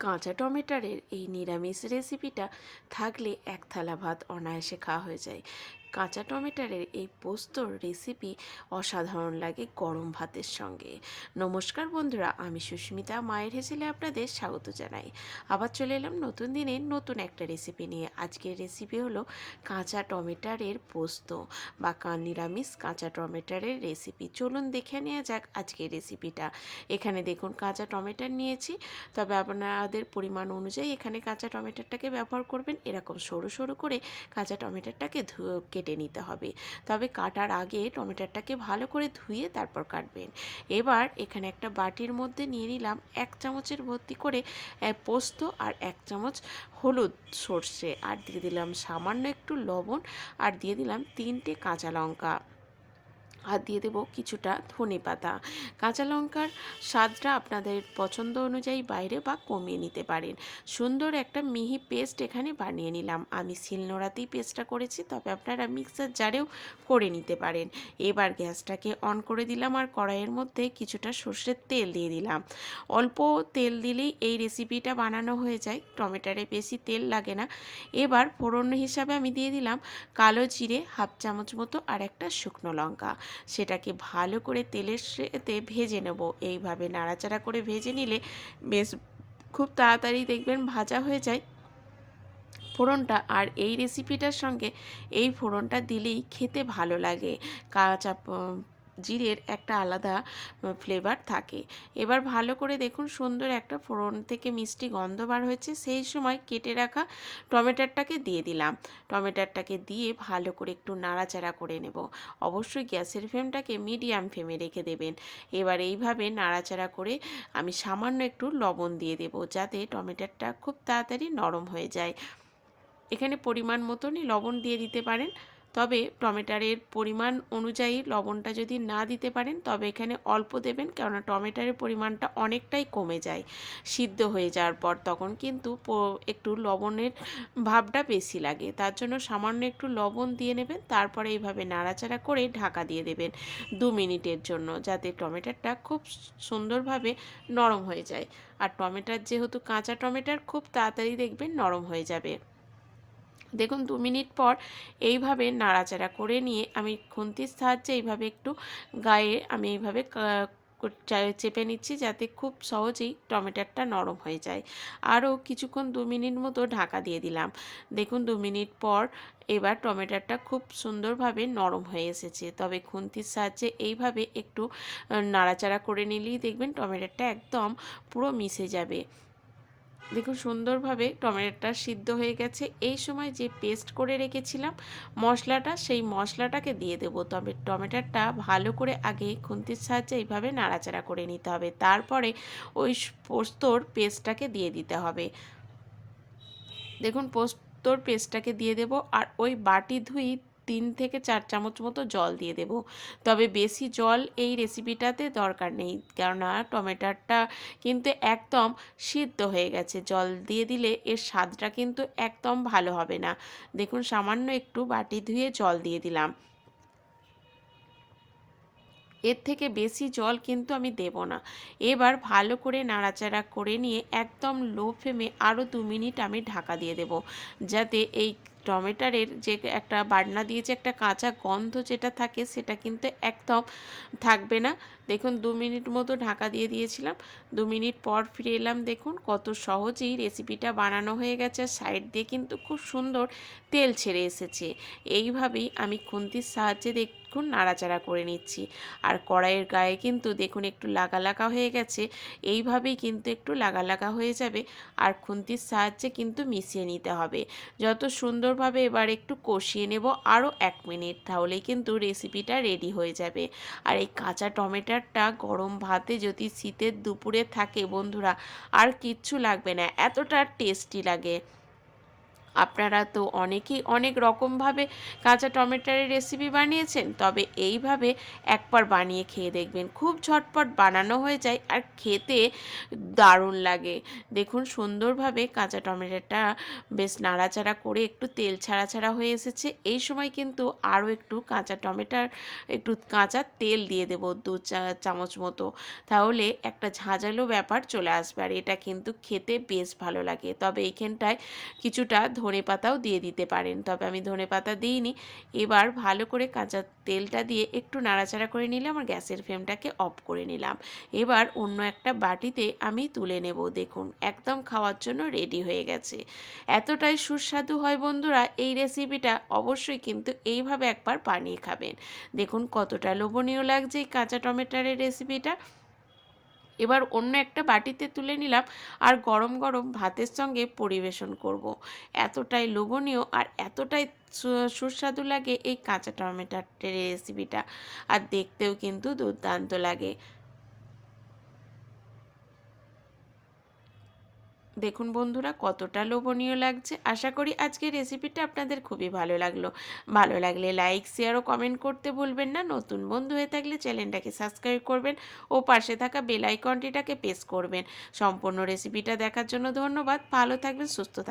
কাঁচা টমেটারের এই নিরামিষ রেসিপিটা থাকলে এক থালা ভাত অনায়াসে খাওয়া হয়ে যায়। কাঁচা টমেটারের এই পোস্তর রেসিপি অসাধারণ লাগে গরম ভাতের সঙ্গে। নমস্কার বন্ধুরা, আমি সুস্মিতা। মায়ের হেসেলে আপনাদের স্বাগত জানাই। আবার চলে এলাম নতুন দিনে নতুন একটা রেসিপি নিয়ে। আজকের রেসিপি হলো কাঁচা টমেটারের পোস্ত বা নিরামিষ কাঁচা টমেটারের রেসিপি চলুন দেখে নেওয়া যাক আজকের রেসিপিটা এখানে দেখুন কাঁচা টমেটার নিয়েছি। তবে আপনাদের পরিমাণ অনুযায়ী এখানে কাঁচা টমেটোটাকে ব্যবহার করবেন। এরকম সরু সরু করে কাঁচা টমেটোটাকে ধুয়ে কেটে নিতে হবে। তবে কাটার আগে টমেটোটাকে ভালো করে ধুয়ে তারপর কাটবেন। এবার এখানে একটা বাটির মধ্যে নিয়ে নিলাম এক চামচের ভর্তি করে পোস্ত আর এক চামচ হলুদ সর্ষে। আর দিয়ে দিলাম সামান্য একটু লবণ আর দিয়ে দিলাম তিনটে কাঁচা লঙ্কা। আর দিয়ে দেবো কিছুটা ধনে পাতা। কাঁচা লঙ্কার স্বাদটা আপনাদের পছন্দ অনুযায়ী বাইরে বা কমিয়ে নিতে পারেন। সুন্দর একটা মিহি পেস্ট এখানে বানিয়ে নিলাম। আমি শিলনোড়াতেই পেস্টটা করেছি, তবে আপনারা মিক্সার জারেও করে নিতে পারেন। এবার গ্যাসটাকে অন করে দিলাম আর কড়াইয়ের মধ্যে কিছুটা সর্ষের তেল দিয়ে দিলাম। অল্প তেল দিলেই এই রেসিপিটা বানানো হয়ে যায়। টমেটারে বেশি তেল লাগে না। এবার ফোড়ন হিসাবে আমি দিয়ে দিলাম কালো জিরে, হাফ চামচ মতো আর একটা শুকনো লঙ্কা। সেটাকে ভালো করে তেলের সাথে ভেজে নেব। এইভাবে নাড়াচাড়া করে ভেজে নিলে বেশ খুব তাড়াতাড়ি দেখবেন ভাজা হয়ে যায়। ফোড়নটা আর এই রেসিপিটার সঙ্গে এই ফোড়নটা দিলেই খেতে ভালো লাগে। কাঁচা জিরের একটা আলাদা ফ্লেভার থাকে। এবার ভালো করে দেখুন সুন্দর একটা ফোড়ন থেকে মিষ্টি গন্ধ বার হয়েছে। সেই সময় কেটে রাখা টমেটোটাকে দিয়ে দিলাম। টমেটোটাকে দিয়ে ভালো করে একটু নাড়াচাড়া করে নেব। অবশ্যই গ্যাসের ফ্লেমটাকে মিডিয়াম ফ্লেমে রেখে দেবেন। এবার এইভাবে নাড়াচাড়া করে আমি সামান্য একটু লবণ দিয়ে দেব যাতে টমেটোটা খুব তাড়াতাড়ি নরম হয়ে যায়। এখানে পরিমাণ মতনই লবণ দিয়ে দিতে পারেন। তবে টমেটারের পরিমাণ অনুযায়ী লবণটা যদি না দিতে পারেন, তবে এখানে অল্প দেবেন, কেননা টমেটারের পরিমাণটা অনেকটাই কমে যায় সিদ্ধ হয়ে যাওয়ার পর। তখন কিন্তু একটু লবণের ভাবটা বেশি লাগে। তার জন্য সামান্য একটু লবণ দিয়ে নেবেন, তারপরে এইভাবে নাড়াচাড়া করে ঢাকা দিয়ে দেবেন দু মিনিটের জন্য, যাতে টমেটোটা খুব সুন্দরভাবে নরম হয়ে যায়। আর টমেটার যেহেতু কাঁচা টমেটার, খুব তাড়াতাড়ি দেখবেন নরম হয়ে যাবে। দেখুন, দু মিনিট পর এইভাবে নাড়াচাড়া করে নিয়ে আমি খুন্তির সাহায্যে এইভাবে একটু গায়ে আমি এইভাবে চেপে নিচ্ছি যাতে খুব সহজেই টমেটোটা নরম হয়ে যায়। আরও কিছুক্ষণ দু মিনিট মতো ঢাকা দিয়ে দিলাম। দেখুন, দু মিনিট পর এবার টমেটোটা খুব সুন্দরভাবে নরম হয়ে এসেছে। তবে খুন্তির সাহায্যে এইভাবে একটু নাড়াচাড়া করে নিলেই দেখবেন টমেটোটা একদম পুরো মিশে যাবে। দেখুন, সুন্দরভাবে টমেটোটা সিদ্ধ হয়ে গেছে। এই সময় যে পেস্ট করে রেখেছিলাম মশলাটা, সেই মশলাটাকে দিয়ে দেব। তবে টমেটোটা ভালো করে আগে খুন্তির সাহায্যে এইভাবে নাড়াচাড়া করে নিতে হবে। তারপরে ওই পোস্তর পেস্টটাকে দিয়ে দিতে হবে। দেখুন, পোস্তর পেস্টটাকে দিয়ে দেব। আর ওই বাটি ধুই তিন থেকে চার চামচ মতো জল দিয়ে দেব। তবে বেশি জল এই রেসিপিটাতে দরকার নেই। কেননা টমেটোটা কিন্তু একদম সিদ্ধ হয়ে গেছে। জল দিয়ে দিলে এর স্বাদটা কিন্তু একদম ভালো হবে না। দেখুন, সামান্য একটু বাটি ধুয়ে জল দিয়ে দিলাম। এর থেকে বেশি জল কিন্তু আমি দেব না। এবার ভালো করে নাড়াচাড়া করে নিয়ে একদম লো ফ্লেমে আরও দু মিনিট আমি ঢাকা দিয়ে দেব। যাতে এই টমেটারের যে একটা বাটনা দিয়েছে একটা কাঁচা গন্ধ যেটা থাকে সেটা কিন্তু একদম থাকবে না। দেখুন দু মিনিট মতো ঢাকা দিয়ে দিয়েছিলাম। দু মিনিট পর ফিরে এলাম, দেখুন কত সহজেই রেসিপিটা বানানো হয়ে গেছে। সাইড দিয়ে কিন্তু খুব সুন্দর তেল ছেড়ে এসেছে। এইভাবেই আমি খুন্তির সাহায্যে দেখুন নাড়াচাড়া করে নিচ্ছি। আর কড়াইয়ের গায়ে কিন্তু দেখুন একটু লাগা লাগা হয়ে গেছে। এইভাবেই কিন্তু একটু লাগা লাগা হয়ে যাবে আর খুন্তির সাহায্যে কিন্তু মিশিয়ে নিতে হবে। যত সুন্দরভাবে এবার একটু কষিয়ে নেব আরও এক মিনিট, তাহলেই কিন্তু রেসিপিটা রেডি হয়ে যাবে। আর এই কাঁচা টমেটোটা গরম ভাতে যদি শীতের দুপুরে থাকে বন্ধুরা, আর কিচ্ছু লাগবে না, এতটা টেস্টি লাগে। আপনারা তো অনেকেই অনেক রকমভাবে কাঁচা টমেটোর রেসিপি বানিয়েছেন, তবে এইভাবে একবার বানিয়ে খেয়ে দেখবেন। খুব ঝটপট বানানো হয়ে যায় আর খেতে দারুণ লাগে। দেখুন, সুন্দরভাবে কাঁচা টমেটোটা বেশ নাড়াচাড়া করে একটু তেল ছাড়া ছাড়া হয়ে এসেছে। এই সময় কিন্তু আরও একটু কাঁচা টমেটোর, একটু কাঁচা তেল দিয়ে দেবো দু চামচ মতো। তাহলে একটা ঝাঁঝালো ব্যাপার চলে আসবে আর এটা কিন্তু খেতে বেশ ভালো লাগে। তবে এইখানটায় কিছুটা ধনে পাতাও দিয়ে দিতে পারেন। তবে আমি ধনে পাতা দিইনি। এবার ভালো করে কাঁচা তেলটা দিয়ে একটু নাড়াচাড়া করে নিলাম আর গ্যাসের ফ্লেমটাকে অফ করে নিলাম। এবার অন্য একটা বাটিতে আমি তুলে নেব। দেখুন, একদম খাওয়ার জন্য রেডি হয়ে গেছে। এতটাই সুস্বাদু হয় বন্ধুরা, এই রেসিপিটা অবশ্যই কিন্তু এইভাবে একবার বানিয়ে খাবেন। দেখুন কতটা লোভনীয় লাগছে এই কাঁচা টমেটোর রেসিপিটা। এবার অন্য একটা বাটিতে তুলে নিলাম আর গরম গরম ভাতের সঙ্গে পরিবেশন করব। এতটাই লোভনীয় আর এতটাই সুস্বাদু লাগে এই কাঁচা টমেটোর রেসিপিটা আর দেখতেও কিন্তু দুর্দান্ত লাগে দেখুন বন্ধুরা, কতটা লোভনীয় লাগছে। আশা করি আজকের রেসিপিটা আপনাদের খুবই ভালো লাগল। ভালো লাগলে লাইক শেয়ার ও কমেন্ট করতে ভুলবেন না। নতুন বন্ধু হয়ে থাকলে চ্যানেলটাকে সাবস্ক্রাইব করবেন ও পাশে থাকা বেল আইকনটিটাকে প্রেস করবেন। সম্পূর্ণ রেসিপিটা দেখার জন্য ধন্যবাদ। ভালো থাকবেন, সুস্থ থাকবেন।